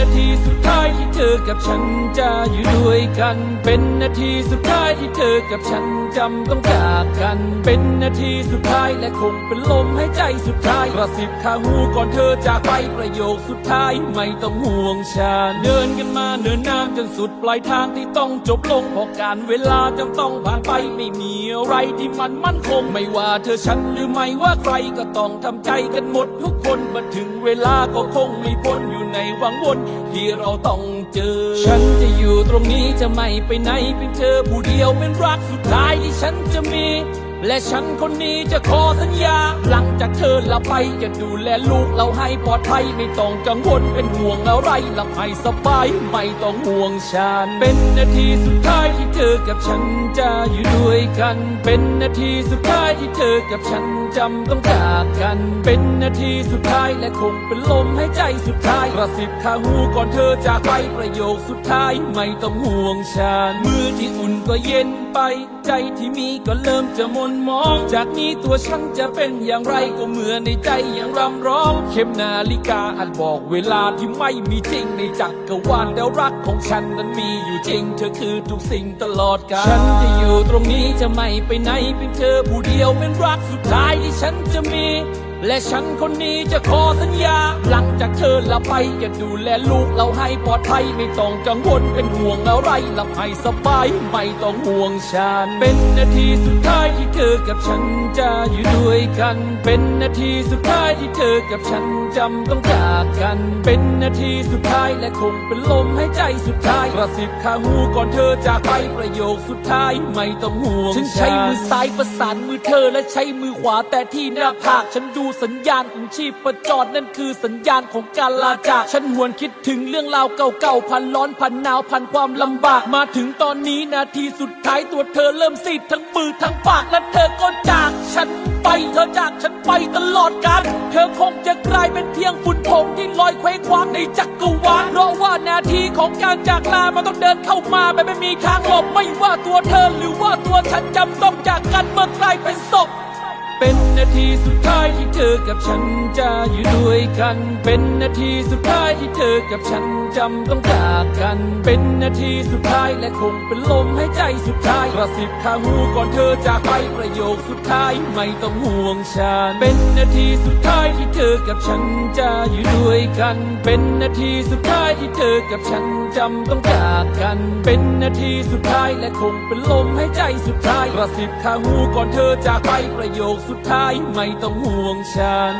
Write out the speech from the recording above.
นาทีสุดท้ายที่เธอกับฉันจะอยู่ด้วยกัน เป็นนาทีสุดท้ายที่เธอกับฉันจำต้องจากกัน เป็นนาทีสุดท้ายและคงเป็นลมหายใจสุดท้ายกระซิบข้าหูก่อนเธอจากไปประโยคสุดท้ายไม่ต้องห่วงฉันเดินกันมาเนินน้ำจนสุดปลายทางที่ต้องจบลงเพราะการเวลาจำต้องผ่านไปไม่มีอะไรที่มันมั่นคง ไม่ว่าเธอฉันหรือไม่ว่าใครก็ต้องทำใจกันหมดทุก คนมาถึงเวลาก็คงไม่พ้นอยู่ในวังวนที่เราต้องเจอ ฉันจะอยู่ตรงนี้จะไม่ไปไหนเป็นเธอผู้เดียวเป็นรักสุดท้ายที่ฉันจะมี และฉันคนนี้จะขอสัญญา หลังจากเธอละไปจะดูแลลูกเราให้ปลอดภัยไม่ต้องกังวลเป็นห่วงอะไรหลับให้สบายไม่ต้องห่วงฉันเป็นนาทีสุดท้ายที่เธอกับฉันจะอยู่ด้วยกัน เป็นนาทีสุดท้ายที่เธอกับฉันจำต้องจากกัน เป็นนาทีสุดท้ายและคงเป็นลมหายใจสุดท้ายกระซิบข้าหูก่อนเธอจากไปประโยคสุดท้ายไม่ต้องห่วงฉันมือที่อุ่นก็เย็นไป ใจที่มีก็เริ่มจะหมนมอง จากนี้ตัวฉันจะเป็นอย่างไรก็เหมือนในใจยังรำร้อง เข็มนาฬิกาอันบอกเวลาที่ไม่มีจริงในจักรวาลแล้วรักของฉันนั้นมีอยู่จริง เธอคือทุกสิ่งตลอดกาลฉันจะอยู่ตรงนี้จะไม่ไปไหนเป็นเธอผู้เดียวเป็นรักสุดท้ายที่ฉันจะมี และฉันคนนี้จะขอสัญญา หลังจากเธอละไปจะดูแลลูกเราให้ปลอดภัยไม่ต้องกังวลเป็นห่วงอะไรหลับให้สบายไม่ต้องห่วงฉันเป็นนาทีสุดท้ายที่เธอกับฉันจะอยู่ด้วยกัน เป็นนาทีสุดท้ายที่เธอกับฉันจำต้องจากกัน เป็นนาทีสุดท้ายและคงเป็นลมหายใจสุดท้ายกระซิบข้าหูก่อนเธอจากไปประโยคสุดท้ายไม่ต้องห่วงฉันใช้มือซ้ายประสานมือเธอและใช้มือขวาแต่ที่หน้าผากฉันดูสัญญาณของชีพประจรนั่นคือสัญญาณของการลาจากฉันหวนคิดถึงเรื่องราวเก่าๆพันร้อนพันหนาวพันความลำบาก มาถึงตอนนี้นาทีสุดท้ายตัวเธอเริ่มซีดทั้งมือทั้งปากและเธอก็จากฉันไปเธอจากฉันไปตลอดกาลเธอคงจะกลายเป็นเพียงฝุ่นผงที่ลอยเคว้งคว้างในจักรวาลเพราะว่านาทีของการจากลามันต้องเดินเข้ามาแบบไม่มีทางหลบไม่ว่าตัวเธอหรือว่าตัวฉันจำต้องจากกันเมื่อกลายเป็นศพ เป็นนาทีสุดท้ายที่เธอกับฉันจะอยู่ด้วยกัน เป็นนาทีสุดท้ายที่เธอกับฉันจำต้องจากกัน เป็นนาทีสุดท้ายและคงเป็นลมหายใจสุดท้ายกระซิบข้างหูก่อนเธอจากไปประโยคสุดท้ายไม่ต้องห่วงฉัน เป็นนาทีสุดท้ายที่เธอกับฉันจะอยู่ด้วยกัน เป็นนาทีสุดท้ายที่เธอกับฉันจำต้องจากกัน เป็นนาทีสุดท้ายและคงเป็นลมหายใจสุดท้ายกระซิบข้างหูก่อนเธอจากไปประโยคสุดท้ายไม่ต้องห่วงฉัน